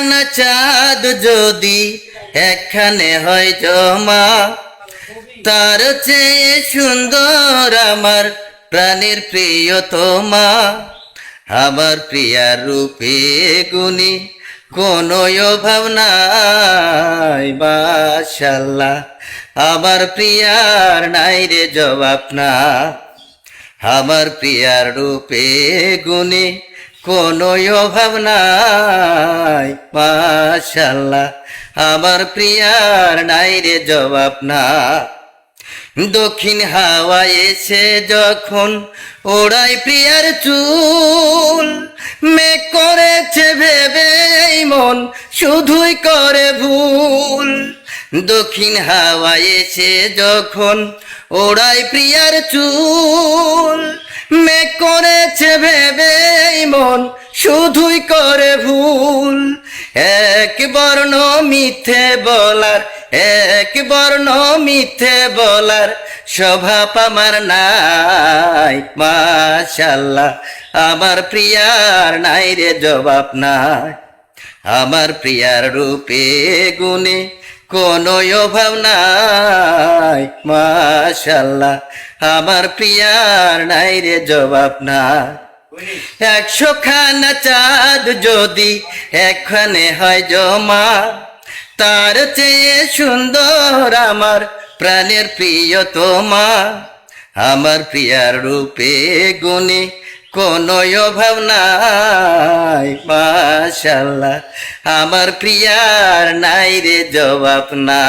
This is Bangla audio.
খানা চাঁদ যদি একখানে হয় জমা, তার চেয়ে সুন্দর আমার প্রাণের প্রিয়তমা আমার প্রিয়ার রূপে গুণী কোন অভাব নাই, মাশাল্লাহ। আমার প্রিয়ার নাই রে জবাব না। আমার প্রিয়ার রূপে গুণে কোন অভাব নাই মাশাল্লাহ আমার প্রিয়ার নাই রে, জবাব না। দক্ষিণ হাওয়া এসে যখন ওড়াই প্রিয়ার চুল মে করেছে ভেবে মন শুধুই করে ভুল। দক্ষিণ হাওয়া এসে যখন ওড়াই প্রিয়ার চুল মে করেছে ভেবে মন শুধুই করে ভুল। এক বর্ণ মিথ্যে বলার, এক বর্ণ মিথ্যে বলার স্বভাব আমার নাই, মাশাল্লাহ। আমার প্রিয়ার নাই রে, জবাব নাই। আমার প্রিয়ার রূপে গুণে কোন অভাব নাই, মাশাল্লাহ। আমার প্রিয়ার নাই রে, জবাব নাই। একশো খানা চাঁদ যদি এখানে হয় জমা, তার চেয়ে সুন্দর আমার প্রাণের প্রিয়তমা আমার প্রিয়ার রূপে গুণে কোন অভাব নাই, মাশাল্লাহ। আমার প্রিয়ার নাই রে জবাব না।